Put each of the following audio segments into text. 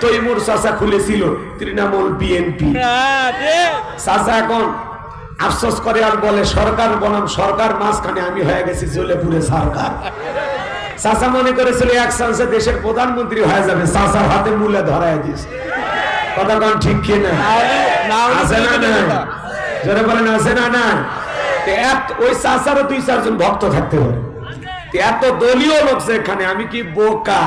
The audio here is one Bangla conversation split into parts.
তৈমুর চাচা খুলেছিল তৃণমূল বিএনপি চাচা এখন আফসোস করে আর বলে সরকার বনাম সরকার মাঝখানে আমি হয়ে গেছি জলেপুরে সরকার। চাচা মনে করেছিল এক চান্সে দেশের প্রধানমন্ত্রী হয়ে যাবে। চাচার হাতে মূলে ধরায় দিয়েছে কথা কন ঠিক কি না? আছে না না জোরে বলেন আছে না না এত- ওই চাচারও দুই চারজন ভক্ত থাকতে পারে। এত দলীয় লোক এখানে আমি কি বোকা?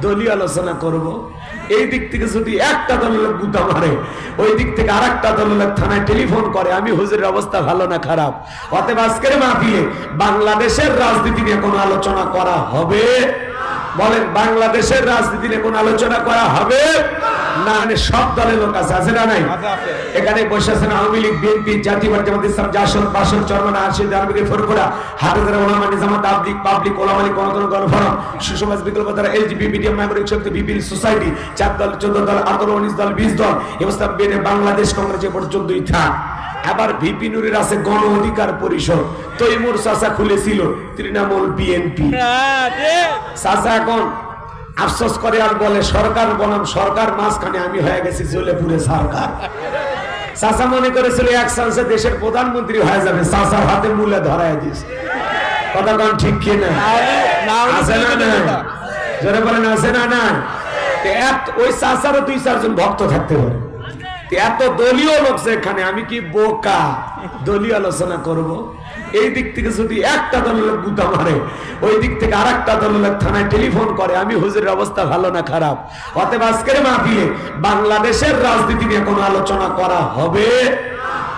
দলীয় আলোচনা করব। এই দিক থেকে যদি একটা দলের লোক গুতা মারে, ওই দিক থেকে আর একটা দলের লোক থানায় টেলিফোন করে, আমি হুজুরের অবস্থা ভালো না খারাপ। অতএব আজকের মাহফিলে বাংলাদেশের রাজনীতি নিয়ে কোনো আলোচনা করা হবে? বলেন, বাংলাদেশের রাজনীতি নিয়ে কোনো আলোচনা করা হবে? না মানে সব দলের লোক আছে আছে না নাই? এখানে বসে আছেন আওয়ামী লীগ বিএনপি জাতীয় পার্টি জামাত ইসলাম জাসদ বাসদ চরমান আরশিদ আরবিকে ফরকুরা হাফেজরা ওলামা নিজামাত পাবলিক পাবলিক ওলামা লীগ গণতন্ত্র গণফোরাম সুসমাজ বিকল্প দ্বারা এলজিবি মিডিয়াম নাগরিক শক্তি বিপিএল সোসাইটি চার দল চোদ্দ দল আঠারো উনিশ দল বিশ দল এবার বেনে বাংলাদেশ কংগ্রেস এ পর্যন্তই থাক। আবার ভিপি নুরের আছে গণ অধিকার পরিষদ। তৈমুর চাচা খুলেছিল তৃণমূল বিএনপি। চাচা এখন আফসোস করে আর বলে সরকার বনাম সরকার মাঝখানে আমি হয়ে গেছি জলেপুরে সরকার। চাচা মনে করেছিল এক চান্সে দেশের প্রধানমন্ত্রী হয়ে যাবে। চাচার হাতে মূলে ধরায় দিয়েছে কথা কন ঠিক কি না? আছে না না জোরে বলেন আছে না না ওই চাচারও দুই চারজন ভক্ত থাকতে পারে। এত দলীয় লোক এখানে আমি কি বোকা? দলীয় আলোচনা করব। এই দিক থেকে যদি একটা দলের লোক গুতা মারে, ওই দিক থেকে আর একটা দলের লোক থানায় টেলিফোন করে, আমি হুজুরের অবস্থা ভালো না খারাপ? অতএব আজকের মাহফিলে বাংলাদেশের রাজনীতি নিয়ে কোনো আলোচনা করা হবে?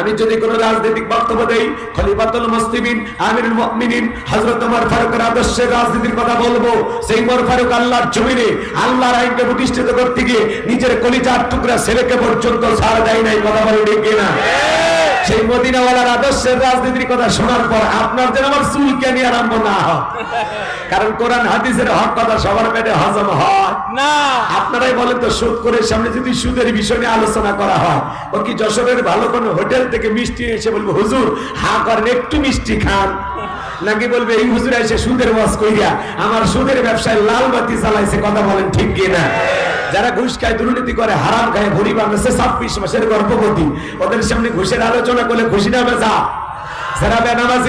আমি যদি কোন রাজনৈতিক বক্তব্য দেই, খলিফাতুল মুসলিমিন, আমিরুল মুমিনিন, হযরত ওমর ফারুকের আদর্শের রাজনীতির কথা বলব, সেই ওমর ফারুক আল্লাহর জমিনে আল্লাহর আইনকে প্রতিষ্ঠিত করতে গিয়ে নিজের কলিজার টুকরা ছেলেকে পর্যন্ত ছাড় দেয় নাই, কথা বলে ঠিক কিনা? সেই মদিনাওয়ালার আদর্শের রাজনীতির কথা শোনার পর আপনার যেন আমার চুল কেনি আরম্ভ না হয়। কারণ কোরআন হাদিসের হক কথা সবার পেটে হজম হয়। না। আপনারাই বলেন তো সুদ করে সামনে যদি সুদের বিষয় নিয়ে আলোচনা করা হয় ও কি যশোরের ভালো কোনো হোটেল থেকে মিষ্টি এসে বলব হুজুর হা করেন একটু মিষ্টি খান। নাকি বলবে, এই হুজুর এসে সুদের বাস কইরা আমার সুদের ব্যবসায় লাল বাতি চালাইছে কথা বলেন ঠিক কি না যারা ঘুষ খায়, দুর্নীতি করে, হারাম খায়, ভরি বাংলাদেশে ছাব্বিশ মাসের গর্ভবতী। ওদের সামনে ঘুষের আলোচনা করলে ঘুষি না বেজা? যারা নামাজ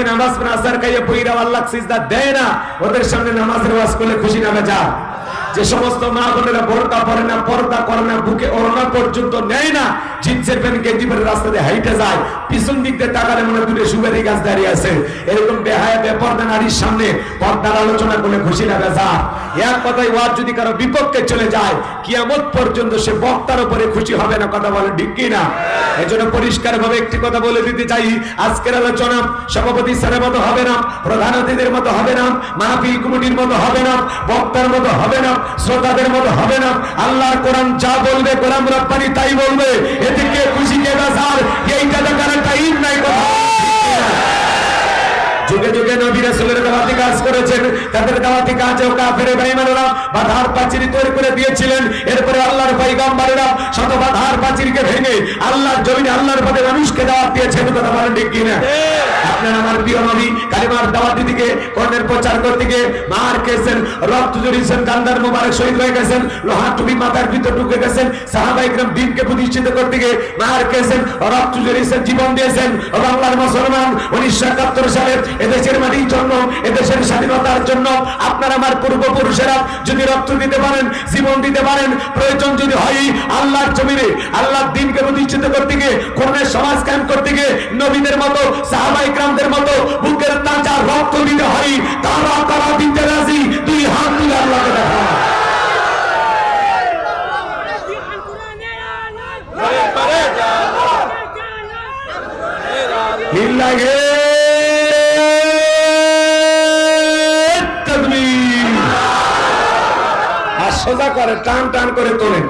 দেয় না, ওদের সামনে নামাজের ওয়াজ করলে খুশি না বেজা? যে সমস্ত মা বোনেরা বোরকা পরে না, পর্দা করে না, বুকে ওড়না পর্যন্ত নেয় না জিন্সের প্যান্ট গেঞ্জি পরে রাস্তা দিয়ে হাইটে যায়, পিছন দিক দিয়ে তাকালে মনে দূরে সুবেরি গাছ দাঁড়িয়ে আছে। এরকম বেহায়, বেপর্দা নারীর সামনে পর্দার আলোচনা করলে খুশি না বেজা এক কথায় ওয়াজ যদি কারও বিপক্ষে চলে যায়, কিয়ামত পর্যন্ত সে বক্তার উপরে খুশি হবে না, কথা বলে ঠিক কি না এই জন্য পরিষ্কার ভাবে একটি কথা বলে দিতে চাই, আজকের আলোচনা সভাপতি স্যারের মতো হবে না, প্রধান অতিথির মতো হবে না, মাহফিল কমিটির মতো হবে না, বক্তার মতো হবে না, শ্রোতাদের মতো হবে না, আল্লাহর কোরআন যা বলবে, কোরআন রব্বানি তাই বলবে। এদিকে খুশি, কে বাজার? এইটা দেখার টাইম নাই, কথা। যুগে যুগে নবী রাসূলের দাওয়াতি কাজ করেছেন। তাদের দাওয়াতি কাজেও কাফের বেঈমানরা বাধার পাঁচিল তৈরি করে দিয়েছিলেন। এরপরে আল্লাহর পয়গম্বরেরা শত বাধার পাঁচিলকে ভেঙে আল্লাহর জমিনে আল্লাহর পথে মানুষকে দাওয়াত দিয়েছেন। কথা বলেন ঠিক কিনা? আপনার আমার প্রিয় নবী কালিমার দাওয়াত দিকে কর্ণের প্রচার করতে গিয়ে মার খেয়েছেন, রক্ত জড়িয়েছেন কান্দার মোবারক শহীদ হয়ে গেছেন লোহার টুপি মাথার ভিতর ঢুকে গেছেন, সাহাবা ইকরাম দিনকে প্রতিষ্ঠিত করতে গিয়ে মার খেয়েছেন, রক্ত জড়িয়েছেন জীবন দিয়েছেন। ও বাংলার মুসলমান উনিশশো একাত্তর সালে এদেশের মাটির জন্য এদেশের স্বাধীনতার জন্য আপনার আমার পূর্বপুরুষেরা যদি রক্ত দিতে পারেন জীবন দিতে পারেন প্রয়োজন যদি হয় আল্লাহর জমিনে আল্লাহর দিনকে প্রতিষ্ঠিত করতে গিয়ে কোরআনের সমাজ কায়েম করতে গিয়ে নবীদের মতো সাহাবা ইকরামদের মতো বুকের তাজা রক্ত দিতে হয় তারা তারা দিতে রাজি দুই হাত তুলে আল্লাহকে দেখা। লিল্লাহে করে টান টান করে তোলেন।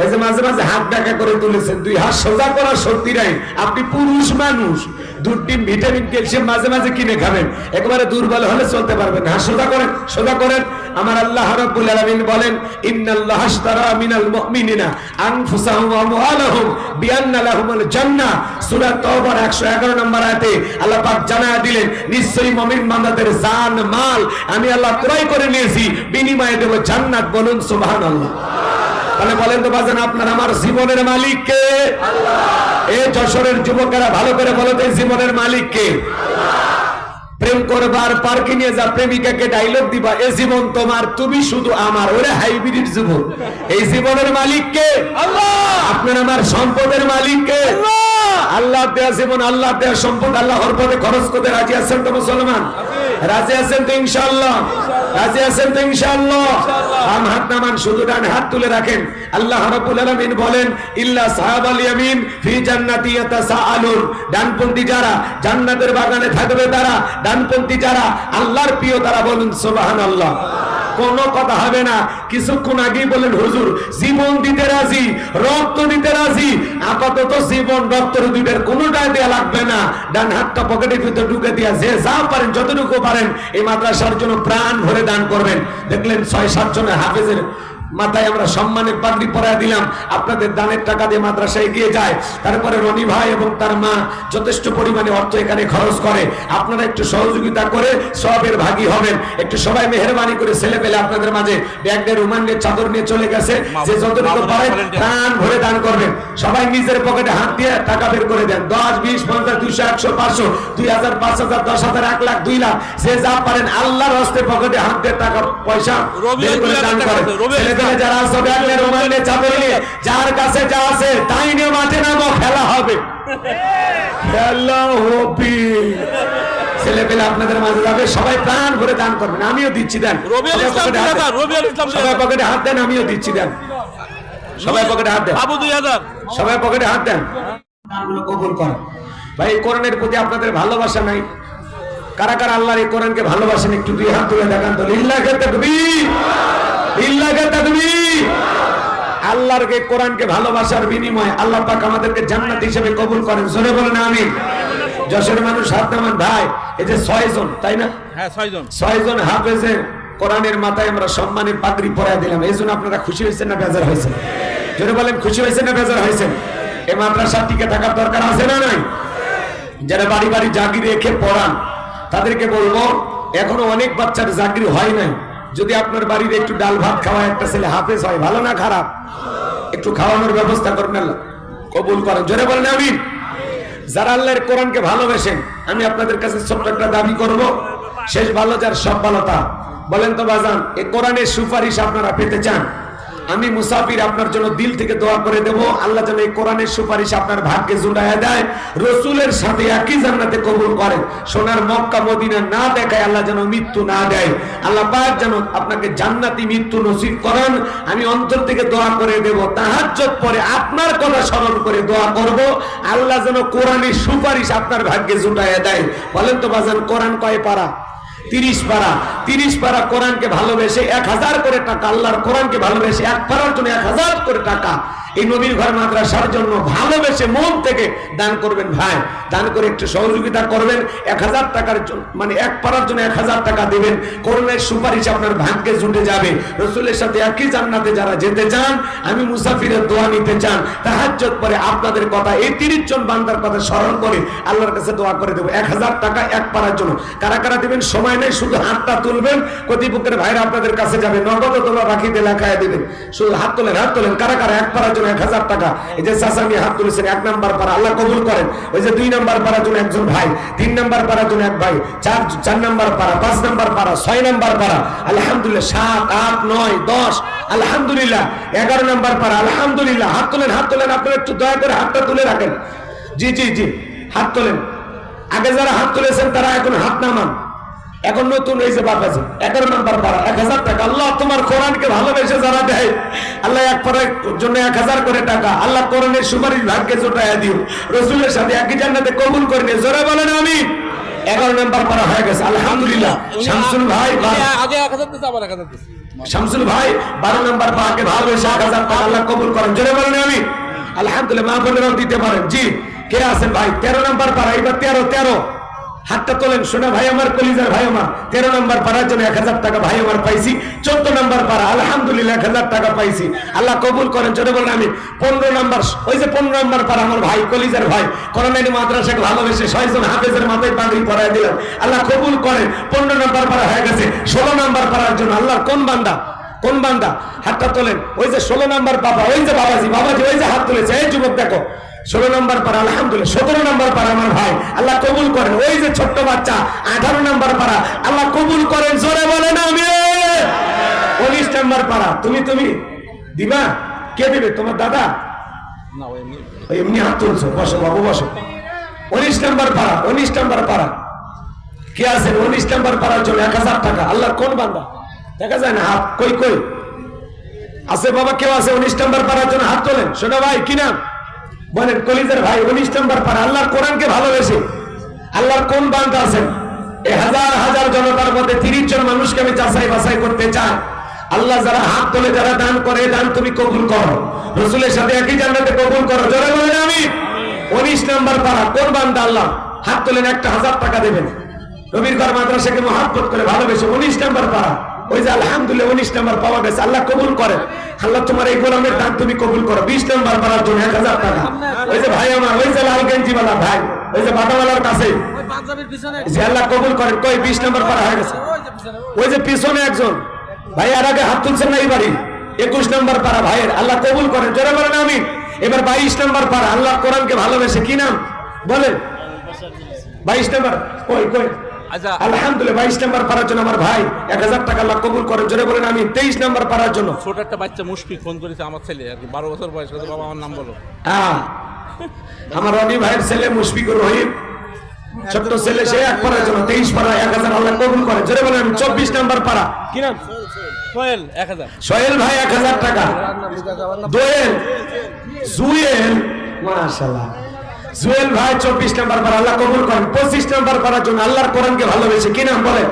ওই যে মাঝে মাঝে হাত করে তুলেছেন, দুই হাত সোজা করার শক্তি নাই। আপনি পুরুষ মানুষ ভিটামিন, ক্যালসিয়াম মাঝে মাঝে কিনে খাবেন। দুর্বল হলে চলতে পারবেন হাত সোজা করেন সোজা করেন। আমার আল্লাহ রাব্বুল আলামিন বলেন, ইন্নাল্লাহ আশতারা মিনাল মুমিনিনা আনফুসাহুম ওয়া আমওয়ালাহুম জান্নাহ। সূরা তওবার 111 নম্বর আয়াতে আল্লাহ পাক জানায়া দিলেন, নিশ্চয়ই মুমিন বান্দাদের জান, মাল আমি আল্লাহ ক্রয় করে নিয়েছি, বিনিময়ে দেব জান্নাত বলুন সুবহানাল্লাহ। তাহলে বলেন তো বাজান আপনার আমার জীবনের মালিক কে? এ যশোরের যুবকেরা ভালো করে বলো তো জীবনের মালিক কে? প্রেম করবার পার্কে নিয়ে যা প্রেমিকাকে ডাইলগ দিবা এ জীবন তোমার তুমি শুধু আমার ওরে হাইব্রিড জীবন। এই জীবনের মালিক কে? আল্লাহ! আপনার আমার সম্পদের মালিক কে? আল্লাহ! দেয়া জীবন আল্লাহ দেয়া সম্পদ আল্লাহর পথে খরচ করতে রাজি আছেন তো মুসলমান? রাজি আছেন তো ইনশাআল্লাহ? রাজি আছেন তো ইনশাআল্লাহ? আম হাত নামান শুধু ডান হাত তুলে রাখেন। আল্লাহ রাব্বুল আলামিন বলেন, ইল্লা সাহাবাল ইয়ামিন ফি জান্নাতি ইয়াতাসাআলুন। ডানপন্থী যারা জান্নাতের বাগানে থাকবে তারা, ডানপন্থী যারা, আল্লাহর প্রিয় তারা বলুন, সুবহানাল্লাহ। কোন কথা হবে না। কিছুক্ষণ আগেই বলেন হুজুর, জীবন দিতে রাজি রক্ত দিতে রাজি, আপাতত জীবন রক্ত দুইটার কোনোটাই দেওয়া লাগবে না। ডান হাতটা পকেটের ভিতরে ঢুকে দিয়া যে যা পারেন, যতটুকু পারেন, এই মাদ্রাসার জন্য প্রাণ ভরে দান করবেন। দেখলেন ছয় সাত জনের হাফেজের মাথায় আমরা সম্মানের পাগড়ি পরায় দিলাম। আপনাদের দানের টাকা দিয়ে মাদ্রাসায় এগিয়ে যায়। তারপরে রনি ভাই এবং তার মা যথেষ্ট পরিমাণে অর্থ এখানে খরচ করে। আপনারা একটু সহযোগিতা করে সবের ভাগী হবেন। একটু সবাই মেহরবানি করে ছেলে পেলে আপনাদের মাঝে ব্যাগ রুমান নিয়ে চাদর নিয়ে চলে গেছে। যে যতটুকু পারেন প্রাণ ভরে দান করবেন। সবাই নিজের পকেটে হাত দিয়ে টাকা বের করে দেন। দশ বিশ পঞ্চাশ দুইশো একশো পাঁচশো দুই হাজার পাঁচ হাজার দশ হাজার এক লাখ দুই লাখ। সে যা পারেন আল্লাহর হস্তে পকেটে হাত দিয়ে টাকা পয়সা বের করে দান করেন। ছেলে যারা আছে ব্যাগ নিয়ে রুমাল নিয়ে নিয়ে যার কাছে যা আছে তাই নিয়ে মাঠে নামো খেলা হবে। খেলা হবে। ছেলে পেলে আপনাদের মাঝে যাবে সবাই প্রাণ ভরে দান করবেন আমিও দিচ্ছি দেন। সবাই পকেটে হাত দেন। আমিও দিচ্ছি দেন। সবাই পকেটে হাত দেন। বাবু দুই হাজার। সবাই পকেটে হাত দেন। কবুল করেন। ভাই এই কোরআনের প্রতি আপনাদের ভালোবাসা নাই। কারা কারা আল্লাহর এই কোরআনকে ভালোবাসেন একটু দুই হাত তুলে দেখান তো। লিল্লাহে তাকবীর। লিল্লাহে তাকবীর। আল্লাহর কে কোরআনকে ভালোবাসার বিনিময়ে আল্লাহ পাক আমাদেরকে জান্নাত হিসেবে কবুল করেন। জোরে বলেন আমিন। যশোর মানুষ হাত নামান ভাই এই যে ছয় জন তাই না? হ্যাঁ ছয়জন ছয়জন হাফেজের কোরআনের মাথায় আমরা দিলাম। এই জন্য আপনারা খুশি হয়েছেন না বেজার হয়েছেন? জোরে বলেন খুশি হয়েছেন না বেজার হয়েছেন? এই মাদ্রাসা টিকে থাকার দরকার আছে না নাই? যারা বাড়ি বাড়ি জাগি রেখে পড়ান তাদেরকে বলব এখনও অনেক বাচ্চার চাকরি হয় নাই। যদি আপনার বাড়িতে একটু ডাল ভাত খাওয়া একটা ছেলে হাফেজ হয়, ভালো না খারাপ? একটু খাওয়ানোর ব্যবস্থা করবেন আল্লাহ। কবুল করেন। জোরে বলেন, আমিন। যারা আল্লাহর কোরআনকে ভালোবাসেন, আমি আপনাদের কাছে ছোট্ট একটা দাবি করব। শেষ ভালো যার সব ভালো তা। বলেন তো, বাজান এই কোরআনের সুপারিশ আপনারা পেতে চান? আমি মুসাফির আপনার জন্য দিল থেকে দোয়া করে দেব। আল্লাহ যেন এই কোরআনের সুপারিশ আপনার ভাগ্যে জুড়াইয়া দেয়। রসুলের সাথে একই জান্নাতে কবুল করেন। সোনার মক্কা, মদিনা না দেখায় আল্লাহ যেন মৃত্যু না দেয়। আল্লাহ পাক যেন আপনাকে জান্নাতি মৃত্যু নসিব করেন। আমি অন্তর থেকে দোয়া করে দেব। তাহাজ্জত পরে আপনার কথা স্মরণ করে দোয়া করব। আল্লাহ যেন কোরআনের সুপারিশ আপনার ভাগ্যে জুটাইয়া দেয়। বলেন তো বাজান, কোরআন কয় পারা? তিরিশ পারা। তিরিশ পারা কোরআনকে ভালোবেসে এক হাজার করে টাকা, আল্লাহর কোরআনকে ভালোবেসে এক পারার জন্য এক হাজার করে টাকা। এই নবীর ঘর মাদ্রাসার জন্য ভালোবেসে মন থেকে দান করবেন ভাই। দান করে একটু সহযোগিতা করবেন। এক হাজার টাকার মানে এক পারার জন্য এক হাজার টাকা দেবেন। করোনার সুপারিশ আপনার ভাগ্যে জুটে যাবে। রসুলের সাথে একই জান্নাতে যারা যেতে চান, আমি মুসাফিরের দোয়া নিতে চান তাহাজ্জত পরে আপনাদের কথা, এই তিরিশ জন বান্দার কথা স্মরণ করে আল্লাহর কাছে দোয়া করে দেবো। এক হাজার টাকা এক পারার জন্য। কারা কারা দেবেন? সময় নেই, শুধু হাতটা তুলবেন কর্তৃপক্ষের ভাইরা আপনাদের কাছে যাবে। নগদ তোলা রাখিতে লেখায় দিবেন। শুধু হাত তোলেন হাত তোলেন। কারা কারা? এক পারার জন্য এক হাজার টাকা। এই যে চাষামি হাত তুলেছেন, এক নাম্বার পারা আল্লাহ কবুল করেন। ওই যে দুই নাম্বার পারার জন্য একজন ভাই, তিন নাম্বার পারার জন্য এক ভাই, চার চার নাম্বার পারা পাঁচ নাম্বার পারা ছয় নাম্বার পারা আলহামদুলিল্লাহ, সাত, আট, নয়, দশ। আলহামদুলিল্লাহ, এগারো নাম্বার পারা আলহামদুলিল্লাহ, হাত তোলেন হাত তোলেন। আপনারা একটু দয়া করে হাতটা তুলে রাখেন। জি জি জি, হাত তোলেন। আগে যারা হাত তুলেছেন, তারা এখন হাত নামান। এখন নতুন হয়েছে বাপাজি এগারো নাম্বার পাড়া এক হাজার টাকা। আল্লাহ তোমার কোরআনকে ভালোবেসে যারা দেয় আল্লাহ এক পাড়ার জন্য এক হাজার করে টাকা আল্লাহ কোরআনের সুপারিশ ভাগ্যে জোটাইয়া দিও। রসুলের সাথে একই জান্নাতে কবুল করে নিয়ে জোরে বলেন আমি এগারো নাম্বার পারা হয়ে গেছে আলহামদুলিল্লাহ। শামসুল ভাই আগে এক হাজার দিচ্ছে আবার এক হাজার শামসুল ভাই বারো নাম্বার পাকে ভালোবেসে এক হাজার টাকা আল্লাহ কবুল করেন। জোরে বলেন আমি আলহামদুলিল্লাহ মা বোনেরাও দিতে পারেন। জি কে আছেন ভাই? তেরো নাম্বার পাড়া এবার তেরো তেরো। হাতটা তোলেন, শোনা, ভাই আমার কলিজার ভাই আমার। তেরো নাম্বার পাড়ার জন্য এক হাজার টাকা ভাই আমার পাইছি। চোদ্দ নাম্বার পাড়া, আলহামদুলিল্লাহ, এক হাজার টাকা পাইছি। আল্লাহ কবুল করেন, জোরে বলেন আমি। পনেরো নাম্বার, ওই যে পনেরো নাম্বার পাড়া আমার ভাই, কলিজার ভাই, করোনানি মাদ্রাসাকে ভালোবেসে ছয়জন হাফেজের মাথায় পাগড়ি পরাই দিলাম আল্লাহ কবুল করেন, পনেরো নাম্বার পাড়া হয়ে গেছে। ষোলো নাম্বার পাড়ার জন্য আল্লাহ কোন বান্দা কোন বান্দা? হাতটা তোলেন। ওই যে ষোলো নাম্বার বাবা, ওই যে বাবাজি বাবাজি, ওই যে হাত তুলেছে। এই যুবক দেখো। ষোলো নম্বর পারা আলহামদুলিল্লাহ সতেরো নম্বর পারা আমার ভাই আল্লাহ কবুল করেন। ওই যে ছোট্ট বাচ্চা আঠারো নম্বর পারা আল্লাহ কবুল করেন জোরে বলেন আমি উনিশ নম্বর পারা তুমি তুমি দিবা? কে দেবে? তোমার দাদা? এমনি। এমনি হাত তুলছো বসো বাবু বসো। উনিশ নম্বর পারা উনিশ নম্বর পারা কে আছেন উনিশ নম্বর পারার জন্য এক হাজার টাকা। আল্লাহ কোন বান্দা? দেখা যায় না হাত কই কই? আছে বাবা কেউ আছে? উনিশ নম্বর পারার জন্য হাত তোলেন। শোনো ভাই কি নাম? বলেন, কলিজার ভাই, উনিশ নম্বর পারা, আল্লাহর কোরআনকে ভালোবেসে। আল্লাহর কোন বান্দা আছেন? হাজার হাজার জনতার মধ্যে তিরিশ জন মানুষকে আমি যাচাই বাছাই করতে চাই। আল্লাহ যারা হাত তোলে, যারা দান করে দান তুমি কবুল করো। রসুলের সাথে একই জান্নাতে কবুল করো। জোরে বলেন আমি উনিশ নম্বর পারা, কোন বান্দা আল্লাহ হাত তোলেন একটা হাজার টাকা দেবেন? নবীর ঘর মাদ্রাসাকে মহাব্বত করে ভালোবেসে। উনিশ নম্বর পারা ওই যে আলহামদুলিল্লাহ উনিশ নম্বর পাওয়া গেছে, আল্লাহ কবুল করে। আল্লাহ তোমার এই গোলামের দান তুমি কবুল করো। বিশ নাম্বার পাওয়ার জন্য এক হাজার টাকা। ওই যে ভাই আমার, ওই যে লাল গেঞ্জিওয়ালা ভাই, ওই যে বাটাওয়ালার কাছে। যে আল্লাহ কবুল করেন পারা হয়ে ওই যে পিছনে একজন। ভাই আর আগে এই বাড়ি? একুশ নম্বর পারা ভাইয়ের, আল্লাহ কবুল করেন। জোরে বলেন আমি এবার বাইশ নম্বর পারা আল্লাহ কোরআনকে ভালোবেসে কি নাম? বলেন। বাইশ নাম্বার, কই কই? আলহামদুলিল্লাহ বাইশ নম্বর পারার জন্য আমার ভাই এক হাজার টাকা আল্লাহ কবুল করেন জোরে বলেন আমি তেইশ নম্বর পারার জন্য। ছোট একটা বাচ্চা মুশফিক ফোন করেছে আমার ছেলে আর কি বারো বছর বয়স বাবা আমার নাম বলো। হ্যাঁ। আমার রনি ভাইয়ের ছেলে মুশফিকুর রহিম। ছোট্ট ছেলে সে এক পারার জন্য তেইশ পারা এক হাজার আল্লাহ কবুল করেন জোরে বলেন আমি চব্বিশ নম্বর কি নাম? সোহেল। এক হাজার। সোহেল ভাই এক হাজার টাকা। দোয়েল। জুয়েল। মাশাল্লাহ জুয়েল ভাই চব্বিশ নম্বর পারা আল্লাহ কবুল করেন। পঁচিশ নম্বর পারার জন্য আল্লাহর কোরআনকে ভালোবেসে কি নাম বলেন?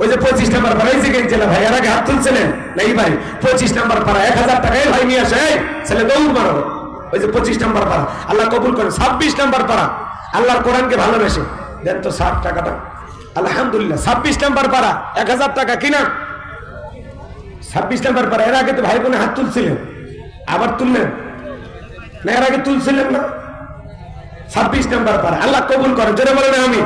ওই যে পঁচিশ নম্বর পারা এই যে গেছিলেন ভাই, এর আগে হাত তুলছিলেন? নাই ভাই, পঁচিশ নম্বর পারা এক হাজার টাকা ভাই নিয়ে আসে ছেলে দৌড় মারো। ওই যে পঁচিশ নম্বর পারা আল্লাহ কবুল করেন। ছাব্বিশ নম্বর পারা আল্লাহর কোরআনকে ভালোবেসে। দেন তো ষাট টাকাটা। আলহামদুলিল্লাহ, ছাব্বিশ নম্বর পারা এক হাজার টাকা কিনা ছাব্বিশ নাম্বার পারা এর আগে তো ভাই বোনে হাত তুলছিলেন। আবার তুললেন? না, এর আগে তুলছিলেন না? ছাব্বিশ নাম্বার পাড়া। আল্লাহ কবুল করে, জোরে বলে না আমি।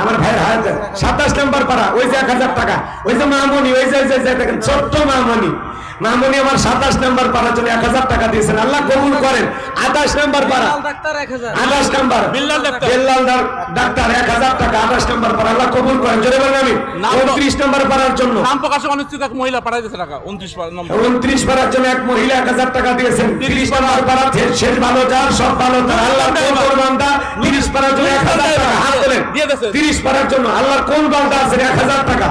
আমার ভাইয়ের হাজার সাতাশ নাম্বার পাড়া, ওই যে এক হাজার টাকা, ওই যে মামনি ওই যে, দেখেন, ছোট্ট মামনি। মামনি আমার সাতাশ নাম্বার পারার জন্য এক হাজার টাকা দিয়েছেন। আল্লাহ কবুল করেন। আঠাশ নাম্বার হাজার। আঠাশ নাম্বার। বিল্লাল ডাক্তার। এক হাজার টাকা আঠাশ নাম্বার পারা আল্লাহ কবুল করেন। জোরে বলেন আমি। উনত্রিশ নাম্বার পারার জন্য। নাম প্রকাশে অনিচ্ছুক এক মহিলা পাঠাই দিয়েছে টাকা। উনত্রিশ নম্বর উনত্রিশ পারার জন্য এক মহিলা এক হাজার টাকা দিয়েছেন। তিরিশ পারার পারা শেষ ভালো যার সব ভালো তার। আল্লাহ কোন বান্দা তিরিশ পারার জন্য এক হাজার টাকা। হাত তোলেন। তিরিশ পারার জন্য। আল্লাহর কোন বান্দা আছেন এক হাজার টাকা?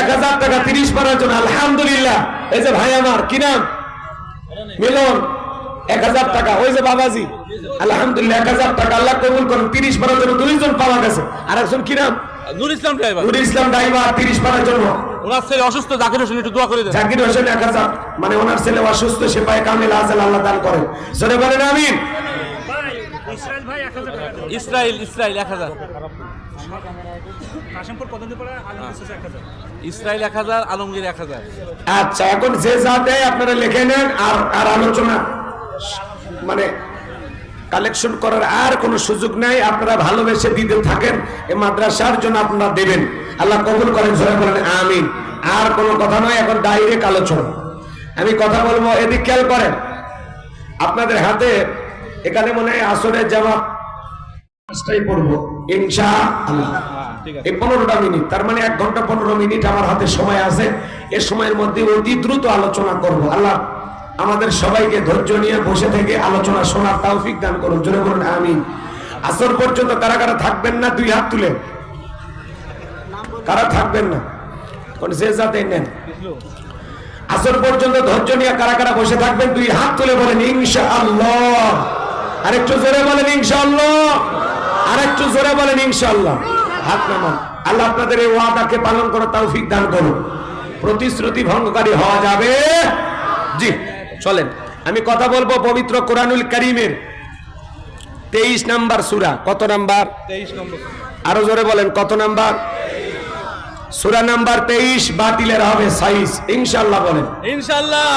এক হাজার টাকা তিরিশ পারার জন্য। আলহামদুলিল্লাহ। এই যে ভাই আমার কি নাম? মিলন এক হাজার টাকা। ওই যে বাবাজি আলহামদুলিল্লাহ এক হাজার টাকা। আল্লাহ কবুল করেন তিরিশ পারার জন্য দুইজন পাওয়া গেছে। আর একজন কি নাম? নুর ইসলাম ড্রাইভার। নুর ইসলাম ড্রাইভার তিরিশ পারার জন্য। ওনার ছেলে অসুস্থ জাকির হোসেন একটু দোয়া করে দেন। জাকির হোসেন এক হাজার। মানে ওনার ছেলে অসুস্থ সে পায়ে কামিল আজাল আল্লাহ দান করেন। জোরে বলেন আমিন। ইসরায়েল ভাই এক হাজার ইসরায়েল ইসরায়েল এক হাজার। ইসরায়েল এক হাজার? আলমগীর এক হাজার। আচ্ছা এখন যে যা দেয় আপনারা লিখে নেন আর আর আলোচনা মানে কালেকশন করার আর কোনো সুযোগ নাই আপনারা ভালোবেসে দিতে থাকেন এই মাদ্রাসার জন্য আপনারা দেবেন। আল্লাহ কবুল করেন জোরে বলেন আমিন। আর কোনো কথা নয় এখন ডাইরেক্ট আলোচনা। আমি কথা বলব এদিক খেয়াল করেন। আপনাদের হাতে এখানে মনে হয় আসরের জামাত পাঁচটাই পড়ব। ইনশা আল্লাহ এই পনেরোটা মিনিট তার মানে এক ঘণ্টা পনেরো মিনিট আমার হাতে সময় আছে। এ সময়ের মধ্যে অতি দ্রুত আলোচনা করব। আল্লাহ আমাদের সবাইকে ধৈর্য নিয়ে বসে থেকে আলোচনা শোনার তৌফিক দান করুন। জোরে বলুন আমিন। আসর পর্যন্ত কারা কারা থাকবেন না দুই হাত তুলে? কারা থাকবেন না? কোন যে যাতে নেন। আসর পর্যন্ত ধৈর্য নিয়ে কারা কারা বসে থাকবেন দুই হাত তুলে বলেন ইনশা আল্লাহ আরেকটু জোরে বলেন ইনশা আল্লাহ আরেকটু জোরে বলেন ইনশা আল্লাহ হাত নামান। আল্লাহ আপনাদের এই ওয়াদাকে পালন করার তৌফিক দান করুন। প্রতিশ্রুতি ভঙ্গকারী হওয়া যাবে। জি চলেন। আমি কথা বলব পবিত্র কোরআনুল করিমের। তেইশ নাম্বার সুরা কত নাম্বার? আরও জোরে বলেন কত নাম্বার? সুরা নাম্বার তেইশ বাতিলের হবে সাইজ। ইনশাল্লাহ বলেন। ইনশাল্লাহ